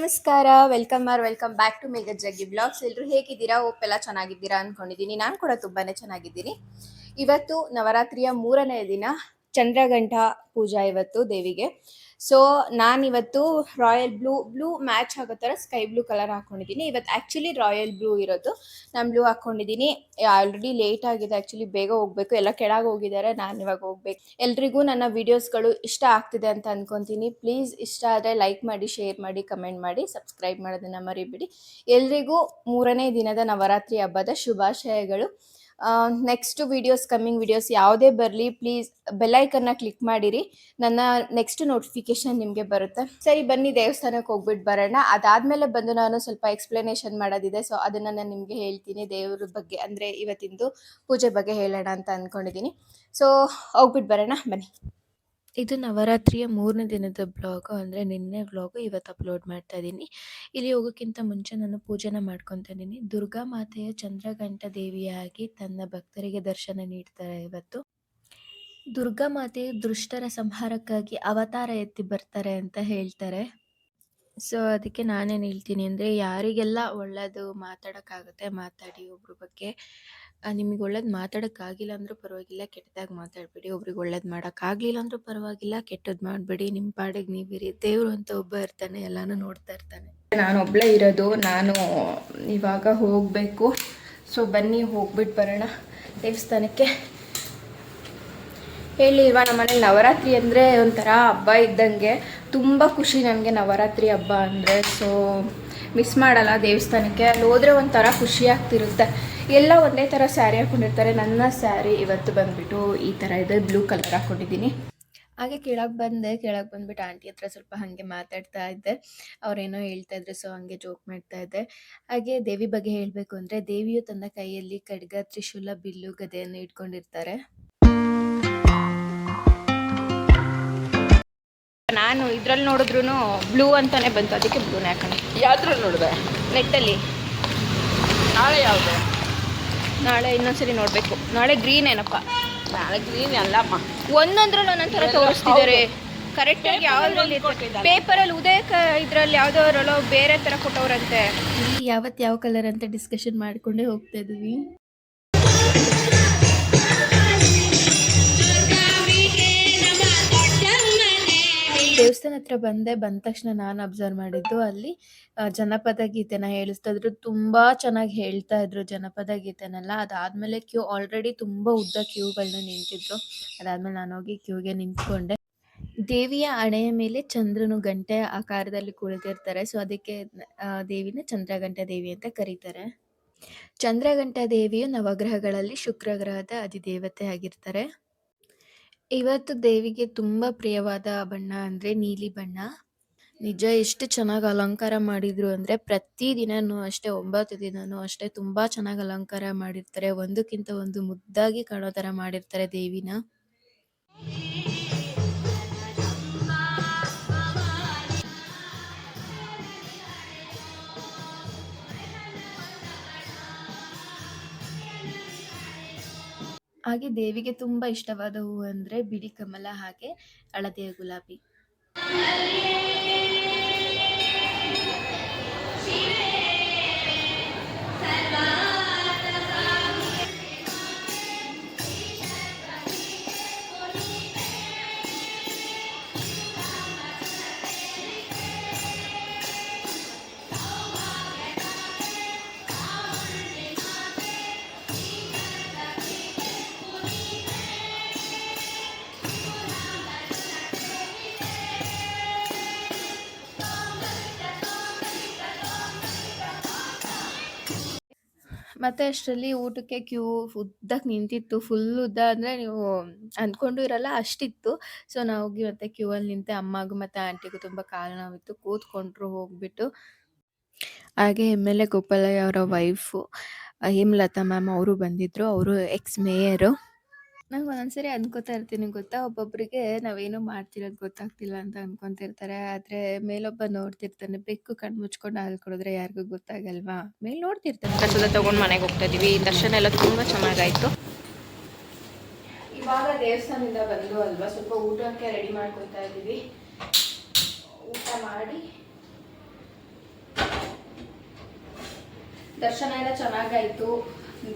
ನಮಸ್ಕಾರ welcome R welcome back to Megha Jaggi blogs ಎಲ್ಲರೂ ಹೇಗಿದ್ದೀರಾ? ಒಪ್ಪೆಲ್ಲ ಚೆನ್ನಾಗಿದ್ದೀರಾ ಅಂದ್ಕೊಂಡಿದ್ದೀನಿ ನಾನು ಕೂಡ ತುಂಬಾನೇ ಚೆನ್ನಾಗಿದ್ದೀನಿ. ಇವತ್ತು ನವರಾತ್ರಿಯ ಮೂರನೇ ದಿನ ಚಂದ್ರಗಂಠ ಪೂಜಾ ಇವತ್ತು ದೇವಿಗೆ. ಸೊ ನಾನಿವತ್ತು ರಾಯಲ್ ಬ್ಲೂ ಬ್ಲೂ ಮ್ಯಾಚ್ ಆಗೋ ಥರ ಸ್ಕೈ ಬ್ಲೂ ಕಲರ್ ಹಾಕ್ಕೊಂಡಿದ್ದೀನಿ ಇವತ್ತು ಆ್ಯಕ್ಚುಲಿ ರಾಯಲ್ ಬ್ಲೂ ಇರೋದು. ನಾನು ಬ್ಲೂ ಹಾಕ್ಕೊಂಡಿದ್ದೀನಿ ಆಲ್ರೆಡಿ ಲೇಟ್ ಆಗಿದೆ ಆ್ಯಕ್ಚುಲಿ ಬೇಗ ಹೋಗ್ಬೇಕು. ಎಲ್ಲ ಕೆಳಗೆ ಹೋಗಿದ್ದಾರೆ. ನಾನು ಇವಾಗ ಹೋಗ್ಬೇಕು. ಎಲ್ರಿಗೂ ನನ್ನ ವೀಡಿಯೋಸ್ಗಳು ಇಷ್ಟ ಆಗ್ತಿದೆ ಅಂತ ಅಂದ್ಕೊತೀನಿ ಪ್ಲೀಸ್ ಇಷ್ಟ ಆದರೆ ಲೈಕ್ ಮಾಡಿ ಶೇರ್ ಮಾಡಿ ಕಮೆಂಟ್ ಮಾಡಿ ಸಬ್ಸ್ಕ್ರೈಬ್ ಮಾಡೋದನ್ನ ಮರಿಬಿಡಿ. ಎಲ್ರಿಗೂ ಮೂರನೇ ದಿನದ ನವರಾತ್ರಿ ಹಬ್ಬದ ಶುಭಾಶಯಗಳು. ನೆಕ್ಸ್ಟ್ ವಿಡಿಯೋಸ್ ಕಮ್ಮಿಂಗ್ ವಿಡಿಯೋಸ್ ಯಾವುದೇ ಬರಲಿ ಪ್ಲೀಸ್ ಬೆಲ್ಲೈಕನ್ನ ಕ್ಲಿಕ್ ಮಾಡಿರಿ. ನನ್ನ ನೆಕ್ಸ್ಟ್ ನೋಟಿಫಿಕೇಶನ್ ನಿಮಗೆ ಬರುತ್ತೆ. ಸರಿ, ಬನ್ನಿ, ದೇವಸ್ಥಾನಕ್ಕೆ ಹೋಗ್ಬಿಟ್ಟು ಬರೋಣ. ಅದಾದಮೇಲೆ ಬಂದು ನಾನು ಸ್ವಲ್ಪ ಎಕ್ಸ್ಪ್ಲನೇಷನ್ ಮಾಡೋದಿದೆ. ಸೊ ಅದನ್ನು ನಾನು ನಿಮಗೆ ಹೇಳ್ತೀನಿ, ದೇವ್ರ ಬಗ್ಗೆ. ಅಂದರೆ ಇವತ್ತಿಂದು ಪೂಜೆ ಬಗ್ಗೆ ಹೇಳೋಣ ಅಂತ ಅಂದ್ಕೊಂಡಿದ್ದೀನಿ ಸೊ ಹೋಗ್ಬಿಟ್ಟು ಬರೋಣ, ಬನ್ನಿ. ಇದು ನವರಾತ್ರಿಯ ಮೂರನೇ ದಿನದ ಬ್ಲಾಗ್ ಅಂದರೆ ನಿನ್ನೆ ವ್ಲಾಗು ಇವತ್ತು ಅಪ್ಲೋಡ್ ಮಾಡ್ತಾ ಇದ್ದೀನಿ. ಇಲ್ಲಿ ಹೋಗೋಕ್ಕಿಂತ ಮುಂಚೆ ನಾನು ಪೂಜೆನ ಮಾಡ್ಕೊತಾ ಇದ್ದೀನಿ. ದುರ್ಗಾ ಮಾತೆಯ ಚಂದ್ರಘಂಟ ದೇವಿಯಾಗಿ ತನ್ನ ಭಕ್ತರಿಗೆ ದರ್ಶನ ನೀಡ್ತಾರೆ ಇವತ್ತು. ದುರ್ಗಾ ಮಾತೆ ದುಷ್ಟರ ಸಂಹಾರಕ್ಕಾಗಿ ಅವತಾರ ಎತ್ತಿ ಬರ್ತಾರೆ ಅಂತ ಹೇಳ್ತಾರೆ. ಸೊ ಅದಕ್ಕೆ ನಾನೇನು ಹೇಳ್ತೀನಿ ಅಂದರೆ ಯಾರಿಗೆಲ್ಲ ಒಳ್ಳೆಯದು ಮಾತಾಡೋಕ್ಕಾಗುತ್ತೆ ಮಾತಾಡಿ ಒಬ್ರ ಬಗ್ಗೆ. ನಿಮಗೆ ಒಳ್ಳೇದು ಮಾತಾಡೋಕ್ಕಾಗಿಲ್ಲ ಅಂದರೂ ಪರವಾಗಿಲ್ಲ, ಕೆಟ್ಟದಾಗಿ ಮಾತಾಡಬೇಡಿ. ಒಬ್ರಿಗೆ ಒಳ್ಳೇದು ಮಾಡೋಕ್ಕಾಗಲಿಲ್ಲ ಅಂದರೂ ಪರವಾಗಿಲ್ಲ ಕೆಟ್ಟದ್ದು ಮಾಡಬೇಡಿ. ನಿಮ್ಮ ಪಾಡಿಗೆ ನೀವಿರಿ. ದೇವರು ಅಂತ ಒಬ್ಬ ಇರ್ತಾನೆ, ಎಲ್ಲನೂ ನೋಡ್ತಾ ಇರ್ತಾನೆ. ನಾನು ಒಬ್ಬಳೇ ಇರೋದು, ನಾನು ಇವಾಗ ಹೋಗಬೇಕು. ಸೊ, ಬನ್ನಿ ಹೋಗ್ಬಿಟ್ಟು ಬರೋಣ ದೇವಸ್ಥಾನಕ್ಕೆ. ಹೇಳಿಲ್ವಾ ನಮ್ಮ ಮನೇಲಿ ನವರಾತ್ರಿ ಅಂದರೆ ಒಂಥರ ಹಬ್ಬ ಇದ್ದಂಗೆ. ತುಂಬ ಖುಷಿ ನನಗೆ ನವರಾತ್ರಿ ಹಬ್ಬ ಅಂದರೆ. ಸೊ ಮಿಸ್ ಮಾಡಲ್ಲ ದೇವಸ್ಥಾನಕ್ಕೆ. ಅಲ್ಲಿ ಹೋದರೆ ಒಂಥರ ಖುಷಿ ಆಗ್ತಿರುತ್ತೆ. ಎಲ್ಲ ಒಂದೇ ಥರ ಸ್ಯಾರಿ ಹಾಕ್ಕೊಂಡಿರ್ತಾರೆ ನನ್ನ ಸ್ಯಾರಿ ಇವತ್ತು ಬಂದುಬಿಟ್ಟು ಈ ಥರ ಇದೆ. ಬ್ಲೂ ಕಲರ್ ಹಾಕ್ಕೊಂಡಿದ್ದೀನಿ ಹಾಗೆ ಕೆಳಗೆ ಬಂದೆ. ಕೆಳಗೆ ಬಂದ್ಬಿಟ್ಟು ಆಂಟಿ ಹತ್ರ ಸ್ವಲ್ಪ ಹಾಗೆ ಮಾತಾಡ್ತಾ ಇದ್ದೆ. ಅವರೇನೋ ಹೇಳ್ತಾ ಇದ್ರು ಸೊ ಹಂಗೆ ಜೋಕ್ ಮಾಡ್ತಾ ಇದ್ದೆ. ಹಾಗೆ ದೇವಿ ಬಗ್ಗೆ ಹೇಳಬೇಕು ಅಂದರೆ ದೇವಿಯು ತನ್ನ ಕೈಯಲ್ಲಿ ಖಡ್ಗ, ತ್ರಿಶೂಲ, ಬಿಲ್ಲು ಗದೆಯನ್ನು ಇಟ್ಕೊಂಡಿರ್ತಾರೆ. ಇದ್ರಲ್ಲಿ ನೋಡಿದ್ರು ಬ್ಲೂ ಅಂತಾನೆ ಬಂತು. ಅದಕ್ಕೆ ಬ್ಲೂನೇ ಹಾಕೋಣ. ಯಾವ್ದ್ರಲ್ಲಿ ನೋಡಿದೆ? ನೆಟ್ಟಲ್ಲಿ. ನಾಳೆ ಯಾವುದು? ನಾಳೆ ಇನ್ನೊಂದ್ಸರಿ ನೋಡಬೇಕು. ನಾಳೆ ಗ್ರೀನ್ ಏನಪ್ಪ? ನಾಳೆ ಗ್ರೀನ್ ಅಲ್ಲಮ್ಮ. ಒಂದೊಂದ್ರಲ್ಲಿ ಒಂದೊಂದ್ರ ತೋರಿಸ್ತಿದ್ದಾರೆ. ಕರೆಕ್ಟಾಗಿ ಯಾವ್ದ್ರಲ್ಲಿ ಪೇಪರಲ್ಲಿ ಉದಯ ಕ ಇದ್ರಲ್ಲಿ ಯಾವ್ದೋ ಬೇರೆ ತರ ಕೊಟ್ಟವ್ರಂತೆ. ಯಾವತ್ತು ಯಾವ ಕಲರ್ ಅಂತ ಡಿಸ್ಕಷನ್ ಮಾಡ್ಕೊಂಡೇ ಹೋಗ್ತಾ ಇದೀವಿ. ದೇವಸ್ಥಾನ ಹತ್ರ ಬಂದೆ, ಬಂದ ತಕ್ಷಣ ನಾನು ಅಬ್ಸರ್ವ್ ಮಾಡಿದ್ದು ಅಲ್ಲಿ ಜನಪದ ಗೀತೆನ ಹೇಳಿಸ್ತಾ ಇದ್ರು ತುಂಬಾ ಚೆನ್ನಾಗಿ ಹೇಳ್ತಾ ಇದ್ರು ಜನಪದ ಗೀತೆನೆಲ್ಲ. ಅದಾದ್ಮೇಲೆ ಕ್ಯೂ ಆಲ್ರೆಡಿ ತುಂಬಾ ಉದ್ದ ಕ್ಯೂಗಳನ್ನ ನಿಂತಿದ್ರು. ಅದಾದ್ಮೇಲೆ ನಾನು ಹೋಗಿ ಕ್ಯೂಗೆ ನಿಂತ್ಕೊಂಡೆ. ದೇವಿಯ ಹಣೆಯ ಮೇಲೆ ಚಂದ್ರನು ಗಂಟೆ ಆಕಾರದಲ್ಲಿ ಕುಳಿತಿರ್ತಾರೆ. ಸೊ ಅದಕ್ಕೆ ದೇವಿನ ಚಂದ್ರಗಂಟ ದೇವಿ ಅಂತ ಕರೀತಾರೆ. ಚಂದ್ರಗಂಟ ದೇವಿಯು ನವಗ್ರಹಗಳಲ್ಲಿ ಶುಕ್ರ ಗ್ರಹದ ಅಧಿದೇವತೆ ಆಗಿರ್ತಾರೆ. ಇವತ್ತು ದೇವಿಗೆ ತುಂಬ ಪ್ರಿಯವಾದ ಬಣ್ಣ ಅಂದರೆ ನೀಲಿ ಬಣ್ಣ. ನಿಜ ಎಷ್ಟು ಚೆನ್ನಾಗಿ ಅಲಂಕಾರ ಮಾಡಿದ್ರು ಅಂದರೆ ಪ್ರತಿದಿನನೂ ಅಷ್ಟೇ, ಒಂಬತ್ತು ದಿನನೂ ಅಷ್ಟೇ ತುಂಬಾ ಚೆನ್ನಾಗಿ ಅಲಂಕಾರ ಮಾಡಿರ್ತಾರೆ. ಒಂದಕ್ಕಿಂತ ಒಂದು ಮುದ್ದಾಗಿ ಕಾಣೋ ತರ ಮಾಡಿರ್ತಾರೆ ದೇವಿನ. ಹಾಗೆ ದೇವಿಗೆ ತುಂಬ ಇಷ್ಟವಾದ ಹೂವು ಅಂದ್ರೆ ಬಿಳಿ ಕಮಲ ಹಾಗೆ ಹಳದಿಯ ಗುಲಾಬಿ. ಮತ್ತೆ ಅಷ್ಟರಲ್ಲಿ ಊಟಕ್ಕೆ ಕ್ಯೂ ಉದ್ದಕ್ಕೆ ನಿಂತಿತ್ತು. ಫುಲ್ ಉದ್ದ ಅಂದರೆ ನೀವು ಅಂದ್ಕೊಂಡು ಇರಲ್ಲ, ಅಷ್ಟಿತ್ತು. ಸೊ ನಾವು ಹೋಗಿ ಮತ್ತೆ ಕ್ಯೂ ಅಲ್ಲಿ ನಿಂತೆ ಅಮ್ಮಗೂ ಮತ್ತು ಆಂಟಿಗೂ ತುಂಬ ಕಾಲು ನೋವಿತ್ತು ಕೂತ್ಕೊಂಡ್ರು, ಹೋಗ್ಬಿಟ್ಟು. ಹಾಗೆ ಎಂ ಎಲ್ ಎ ಗೋಪಾಲಯ್ಯ ಅವರ ವೈಫು ಹೇಮಲತಾ ಮ್ಯಾಮ್ ಅವರು ಬಂದಿದ್ರು. ಅವರು ಎಕ್ಸ್ ಮೇಯರು ನಂಗೆ ಒಂದೊಂದ್ಸರಿ ಅನ್ಕೋತಾ ಇರ್ತೀನಿ ಗೊತ್ತಾ? ಒಬ್ಬೊಬ್ಬರಿಗೆ ನಾವೇನು ಮಾಡ್ತಿರೋದು ಗೊತ್ತಾಗ್ತಿಲ್ಲ ಅಂತ ಅನ್ಕೊಂತಿರ್ತಾರೆ ಆದ್ರೆ ಮೇಲೊಬ್ಬ ನೋಡ್ತಿರ್ತಾನೆ ಬೆಕ್ಕು ಕಣ್ಣು ಮುಚ್ಕೊಂಡು ಹಾಲು ಕೊಡಿದ್ರೆ ಯಾರಿಗೂ ಗೊತ್ತಾಗಲ್ವಾ? ಮೇಲ್ ನೋಡ್ತಿರ್ತಾನೆ. ಪ್ರಸಾದ ತಗೊಂಡು ಮನೆಗೆ ಹೋಗ್ತಾ ಇದೀವಿ. ದರ್ಶನ ಎಲ್ಲ ತುಂಬಾ ಚೆನ್ನಾಗಾಯ್ತು. ಇವಾಗ ದೇವಸ್ಥಾನದಿಂದ ಬಂದು ಅಲ್ವಾ? ಸ್ವಲ್ಪ ಊಟಕ್ಕೆ ರೆಡಿ ಮಾಡ್ಕೊತಾ ಇದ್ದೀವಿ ಊಟ ಮಾಡಿ. ದರ್ಶನ ಎಲ್ಲ ಚೆನ್ನಾಗಾಯ್ತು.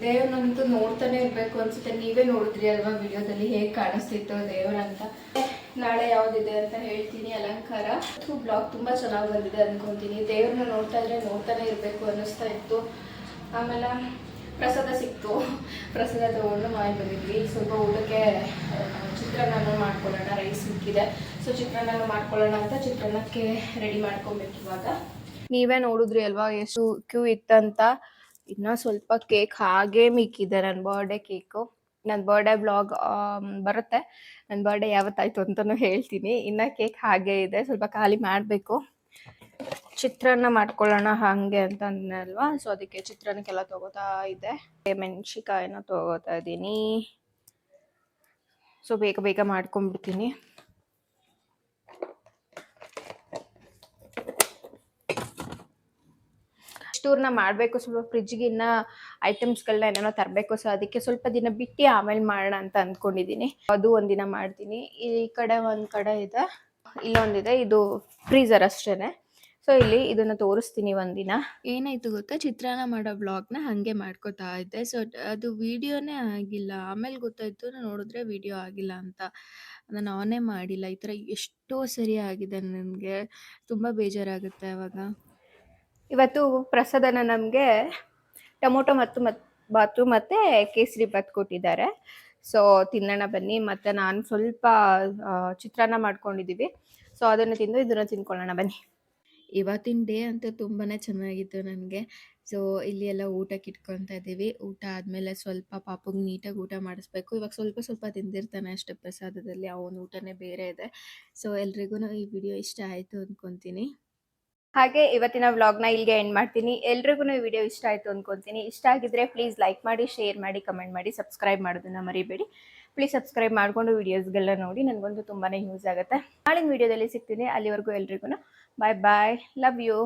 ದೇವ್ರನ್ನಂತೂ ನೋಡ್ತಾನೆ ಇರಬೇಕು ಅನ್ಸುತ್ತೆ. ನೀವೇ ನೋಡಿದ್ರಿ ಅಲ್ವಾ ವಿಡಿಯೋದಲ್ಲಿ ಹೇಗೆ ಕಾಣಿಸ್ತಿತ್ತು ದೇವ್ರಂತ? ನಾಳೆ ಯಾವ್ದಿದೆ ಅಂತ ಹೇಳ್ತೀನಿ, ಅಲಂಕಾರ. ಬ್ಲಾಗ್ ತುಂಬ ಚೆನ್ನಾಗಿ ಬಂದಿದೆ ಅನ್ಕೊಂತೀನಿ. ದೇವ್ರನ್ನ ನೋಡ್ತಾ ಇದ್ರೆ ನೋಡ್ತಾನೆ ಇರಬೇಕು ಅನ್ನಿಸ್ತಾ ಇತ್ತು. ಆಮೇಲೆ ಪ್ರಸಾದ ಸಿಕ್ತು. ಪ್ರಸಾದ ತಗೊಂಡು ಮಾಡಿ ಬಂದಿದ್ವಿ. ಸ್ವಲ್ಪ ಊಟಕ್ಕೆ ಚಿತ್ರಾನ್ನ ಮಾಡ್ಕೊಳ್ಳೋಣ ರೈಸ್ ಸಿಕ್ಕಿದೆ. ಸೊ ಚಿತ್ರಾನ್ನ ಮಾಡ್ಕೊಳ್ಳೋಣ ಅಂತ ಚಿತ್ರಾನ್ನಕ್ಕೆ ರೆಡಿ ಮಾಡ್ಕೊಬೇಕು ಇವಾಗ. ನೀವೇ ನೋಡಿದ್ರಿ ಅಲ್ವಾ ಎಷ್ಟು ಕ್ಯೂ ಇತ್ತಂತ. ಇನ್ನ ಸ್ವಲ್ಪ ಕೇಕ್ ಹಾಗೆ ಮಿಕ್ಕಿದೆ. ನನ್ನ ಬರ್ಡೇ ಕೇಕು. ನನ್ನ ಬರ್ಡೇ ಬ್ಲಾಗ್ ಬರುತ್ತೆ. ನನ್ನ ಬರ್ಡೇ ಯಾವತ್ತಾಯ್ತು ಅಂತಲೂ ಹೇಳ್ತೀನಿ. ಇನ್ನ ಕೇಕ್ ಹಾಗೆ ಇದೆ. ಸ್ವಲ್ಪ ಖಾಲಿ ಮಾಡಬೇಕು. ಚಿತ್ರಾನ್ನ ಮಾಡ್ಕೊಳ್ಳೋಣ ಹಾಗೆ ಅಂತ ಅಲ್ವಾ ಸೊ ಅದಕ್ಕೆ ಚಿತ್ರಾನ್ನಕ್ಕೆಲ್ಲ ತಗೋತಾ ಇದೆ ಮೆಣಸಿಕಾಯಿನ ತಗೋತಾ ಇದ್ದೀನಿ. ಸೊ ಬೇಗ ಬೇಗ ಮಾಡ್ಕೊಂಡ್ಬಿಡ್ತೀನಿ. ಟೂರ್ನ ಮಾಡಬೇಕು, ಸ್ವಲ್ಪ ಫ್ರಿಜ್ಗೆ ಇನ್ನ ಐಟಮ್ಸ್ಗಳನ್ನ ಏನೇನೋ ತರಬೇಕು. ಸೊ ಅದಕ್ಕೆ ಸ್ವಲ್ಪ ದಿನ ಬಿಟ್ಟು ಆಮೇಲೆ ಮಾಡೋಣ ಅಂತ ಅಂದ್ಕೊಂಡಿದ್ದೀನಿ. ಅದು ಒಂದಿನ ಮಾಡ್ತೀನಿ. ಈ ಕಡೆ ಒಂದು ಕಡೆ ಇದೆ. ಇಲ್ಲೊಂದಿದೆ ಇದು. ಫ್ರೀಸರ್ ಅಷ್ಟೇನೆ. ಸೊ ಇಲ್ಲಿ ಇದನ್ನ ತೋರಿಸ್ತೀನಿ ಒಂದಿನ ಏನಾಯ್ತು ಗೊತ್ತಾ? ಚಿತ್ರಾನ್ನ ಮಾಡೋ ಬ್ಲಾಗ್ನ ಹಾಗೆ ಮಾಡ್ಕೋತಾ ಇದ್ದೆ. ಸೊ ಅದು ವಿಡಿಯೋನೇ ಆಗಿಲ್ಲ. ಆಮೇಲೆ ಗೊತ್ತಾಯ್ತು ನೋಡಿದ್ರೆ ವಿಡಿಯೋ ಆಗಿಲ್ಲ ಅಂತ. ನಾನು ಆನೇ ಮಾಡಿಲ್ಲ. ಈ ಥರ ಎಷ್ಟೋ ಸರಿ ಆಗಿದೆ ನನಗೆ. ತುಂಬ ಬೇಜಾರಾಗುತ್ತೆ ಅವಾಗ. ಇವತ್ತು ಪ್ರಸಾದನ ನಮಗೆ ಟೊಮೊಟೊ ಮತ್ತು ಮತ್, ಬಾತು ಮತ್ತು ಕೇಸರಿ ಬಾತ್ ಕೊಟ್ಟಿದ್ದಾರೆ. ಸೊ ತಿನ್ನೋಣ ಬನ್ನಿ. ಮತ್ತು ನಾನು ಸ್ವಲ್ಪ ಚಿತ್ರಾನ್ನ ಮಾಡ್ಕೊಂಡಿದ್ದೀವಿ ಸೊ ಅದನ್ನು ತಿಂದು ಇದನ್ನು ತಿನ್ಕೊಳ್ಳೋಣ ಬನ್ನಿ. ಇವತ್ತಿನ ಡೇ ಅಂತೂ ತುಂಬಾ ಚೆನ್ನಾಗಿತ್ತು ನನಗೆ. ಸೊ ಇಲ್ಲಿ ಎಲ್ಲ ಊಟಕ್ಕೆ ಇಟ್ಕೊತಾ ಇದ್ದೀವಿ ಊಟ ಆದಮೇಲೆ ಸ್ವಲ್ಪ ಪಾಪುಗೆ ನೀಟಾಗಿ ಊಟ ಮಾಡಿಸ್ಬೇಕು. ಇವಾಗ ಸ್ವಲ್ಪ ಸ್ವಲ್ಪ ತಿಂದಿರ್ತಾನೆ ಅಷ್ಟೇ ಪ್ರಸಾದದಲ್ಲಿ. ಅವನ ಊಟನೇ ಬೇರೆ ಇದೆ. ಸೊ ಎಲ್ರಿಗೂ ಈ ವಿಡಿಯೋ ಇಷ್ಟ ಆಯಿತು ಅಂದ್ಕೊತೀನಿ ಹಾಗೆ ಇವತ್ತಿನ ವ್ಲಾಗ್ನ ಇಲ್ಲಿಗೆ ಎಂಡ್ ಮಾಡ್ತೀನಿ. ಎಲ್ರಿಗೂ ಈ ವಿಡಿಯೋ ಇಷ್ಟ ಆಯಿತು ಅಂದ್ಕೊತೀನಿ ಇಷ್ಟ ಆಗಿದ್ರೆ ಪ್ಲೀಸ್ ಲೈಕ್ ಮಾಡಿ ಶೇರ್ ಮಾಡಿ ಕಮೆಂಟ್ ಮಾಡಿ ಸಬ್ಸ್ಕ್ರೈಬ್ ಮಾಡೋದನ್ನ ಮರಿಬೇಡಿ. ಪ್ಲೀಸ್ ಸಬ್ಸ್ಕ್ರೈಬ್ ಮಾಡಿಕೊಂಡು ವೀಡಿಯೋಸ್ಗಳನ್ನ ನೋಡಿ ನನಗಂತೂ ತುಂಬಾ ಯೂಸ್ ಆಗುತ್ತೆ. ನಾಳಿನ ವಿಡಿಯೋದಲ್ಲಿ ಸಿಗ್ತೀನಿ. ಅಲ್ಲಿವರೆಗೂ ಎಲ್ರಿಗೂ ಬಾಯ್ ಬಾಯ್ ಲವ್ ಯು